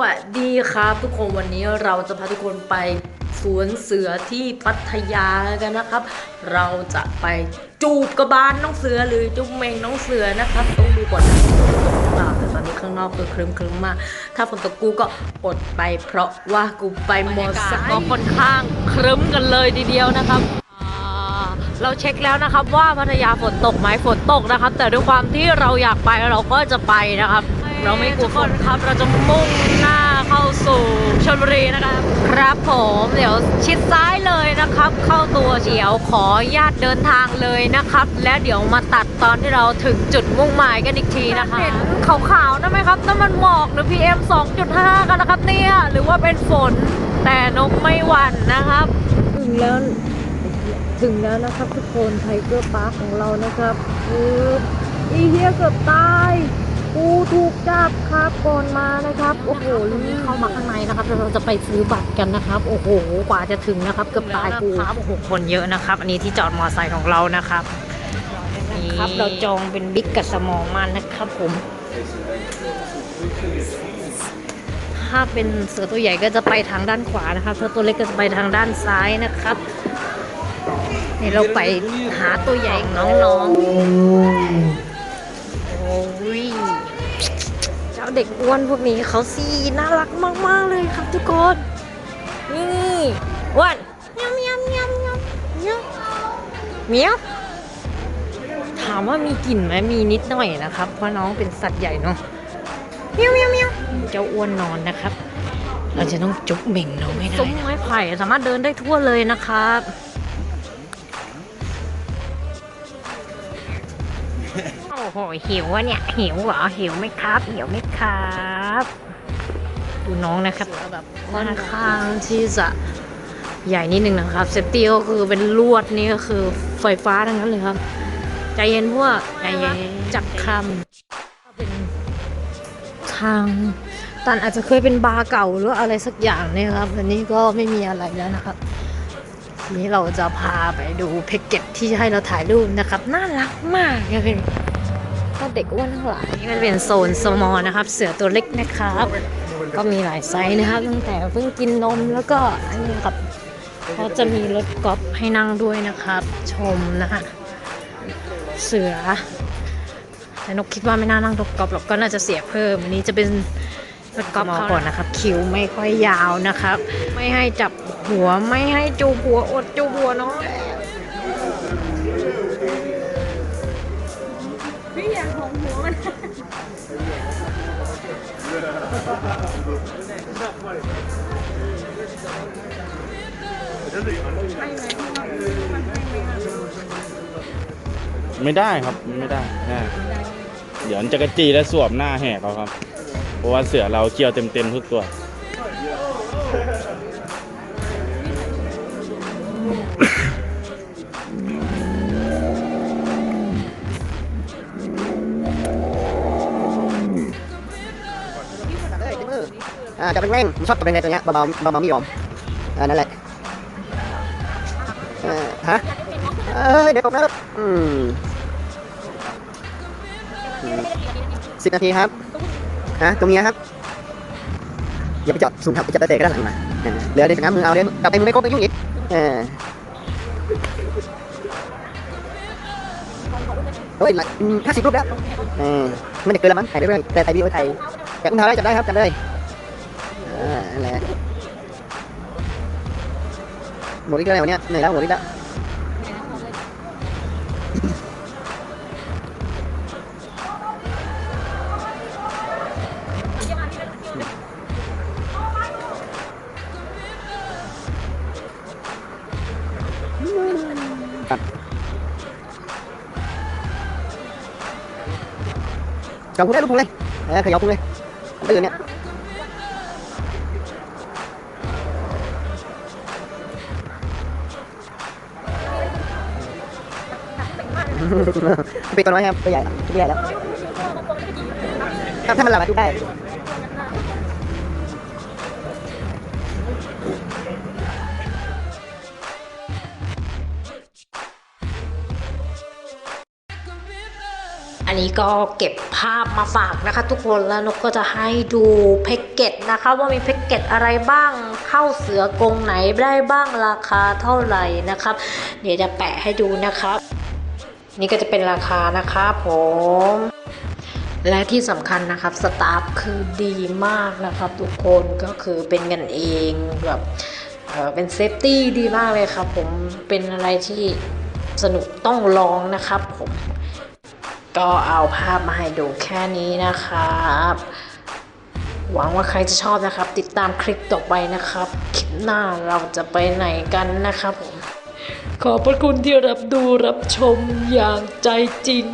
วัสดีครับทุกคนวันนี้เราจะพาทุกคนไปสวนเสือที่พัทยากันนะครับ เราจะไปจูบกระบาลน้องเสือหรือจูบเมงน้องเสือนะครับต้องดูก่อนนะตอเปล่าแต่ตอนนี้ข้างนอกคือครึ้มครึมๆมาก ถ้าฝนตกกูก็อดไปเพราะว่ากูไปมอไซค์ก็ค่อนข้างครึ้มกันเลยทีเดียวนะครับเราเช็คแล้วนะครับว่าพัทยาฝนตกไหมฝนตกนะครับ แต่ด้วยความที่เราอยากไปเราก็จะไปนะครับ เราไม่กลัวฝนครับ เราจะมุ่ง เข้าสู่ชลบุรีนะครับ ครับผมเดี๋ยวชิดซ้ายเลยนะครับ เข้าตัวเฉียวขออนุญาตเดินทางเลยนะครับ และเดี๋ยวมาตัดตอนที่เราถึงจุดมุ่งหมายกันอีกทีนะคะเห็นขาวๆนั่นไหมครับนั่นมันหมอกหรือ PM 2.5 กันนะครับเนี่ยหรือว่าเป็นฝนแต่นกไม่หวั่นนะครับ ถึงแล้วถึงแล้วนะครับทุกคนไทเกอร์พาร์คของเรานะครับคืออีเฮียเกือบตาย กูถูกจับครับก่อนมานะครับ โอ้โหนี่เข้ามาข้างในนะครับเราจะไปซื้อบัตรกันนะครับ โอ้โห กว่าจะถึงนะครับเกือบตายกูครับโอ้โหคนเยอะนะครับ อันนี้ที่จอดมอเตอร์ไซค์ของเรานะครับนี่ครับเราจองเป็นบิ๊กกับสมองมันนะครับผม ถ้าเป็นเสือตัวใหญ่ก็จะไปทางด้านขวานะครับเสือตัวเล็กก็จะไปทางด้านซ้ายนะครับนี่เราไปหาตัวใหญ่ของน้องๆโอ้ย เจ้าเด็กอ้วนพวกนี้เขาสีน่ารักมาก ๆ เลยครับทุกคน นี่อ้วนเมียวเมียวเมียวเมียวเมียวเมียวถามว่ามีกลิ่นไหมมีนิดหน่อยนะครับ เพราะน้องเป็นสัตว์ใหญ่เนาะเมียวเมียวเมียวเจ้าอ้วนนอนนะครับ เราจะต้องจุ๊บเบ่งน้องให้ได้ซุ้มไม้ไผ่สามารถเดินได้ทั่วเลยนะครับ โอ้โหหิวอะเนี่ย หิวเหรอหิวไหมครับ หิวไหมครับ ดูน้องนะครับแบบค่อนข้างที่จะใหญ่นิดนึงนะครับเซฟตี้ก็คือเป็นลวดนี่ก็คือไฟฟ้าทั้งนั้นเลยครับ ใจเย็นพวกใจเย็นจักคำเป็นทางตันอาจจะเคยเป็นบาร์เก่าหรืออะไรสักอย่างเนี่ยครับอันนี้ก็ไม่มีอะไรแล้วนะครับทีนี้เราจะพาไปดูแพ็กเกจที่ให้เราถ่ายรูปนะครับ น่ารักมากเลย ก็เด็กอ้วนทั้งหลายนี่มันเป็นโซนสมอลนะครับ เสือตัวเล็กนะครับ ก็มีหลายไซส์นะครับตั้งแต่เพิ่งกินนมแล้วก็อันนี้ครับเขาจะมีรถกอล์ฟให้นั่งด้วยนะครับ ชมนะคะเสือแต่นกคิดว่าไม่น่านั่งรถกอล์ฟหรอกก็น่าจะเสียเพิ่มอันนี้จะเป็นรถกอล์ฟก่อนนะครับ คิวไม่ค่อยยาวนะครับ ไม่ให้จับหัวไม่ให้จูบหัวอดจูบหัวเนาะ พี่อยากหงหัวมันไม่ได้ครับไม่ได้อ่าเดี๋ยวมันจะกระจีและสวมหน้าแหกเอาครับ เพราะว่าเสือเราเกี่ยวเต็มๆทุกตัว ออ่าจะเป็นแร่งชอบจะเป็นไงตัวเนี้ยเบาๆเบาๆไม่ยอมอ่านั่นแหละฮะเอ้ยเดี๋ยวตกนะครับอืมสิบนาทีครับฮะตรงนี้ครับอย่าไปจอดซูมครับจับตะเตะก็ด้านหลังมาเหลือเด็กน้ำมือเอาเดี๋ยวกลับไปมือไม่ครบไปยุ่งอีกเออเฮ้ยห้าสิบรูปแล้วเออไม่ได้เกินแล้วมั้งถ่ายได้เรื่อยแต่ถ่ายวีดีโอถ่าย แต่อุ้งเท้าได้จับได้ครับจับได้อ่านั่นแหละหมดอีก แล้วเนี่ยวันเนี้ยเหนื่อยแล้วหมดอีกแล้วครับจับพุงได้ลูกพุงเลยเออขยับพุงเลยอันอื่นเนี่ยปิดตัวน้อยครับตัวใหญ่แล้วตัวใหญ่แล้วถ้าถ้ามันหลับอะทุกได้ นนนี้ก็เก็บภาพมาฝากนะคะ ทุกคนแล้วนกก็จะให้ดูแพ็กเกจนะคะ ว่ามีแพ็กเกจอะไรบ้างเข้าเสือกรงไหนได้บ้างราคาเท่าไหร่นะครับ เดี๋ยวจะแปะให้ดูนะครับ นี่ก็จะเป็นราคานะคะผมและที่สำคัญนะครับสตาฟคือดีมากนะครับ ทุกคนก็คือเป็นกันเองแบบเเป็นเซฟตี้ดีมากเลยครับผมเป็นอะไรที่สนุกต้องลองนะครับผม ก็เอาภาพมาให้ดูแค่นี้นะครับ หวังว่าใครจะชอบนะครับ ติดตามคลิปต่อไปนะครับ คลิปหน้าเราจะไปไหนกันนะครับผม ขอบพระคุณที่รับดูรับชมอย่างใจจริง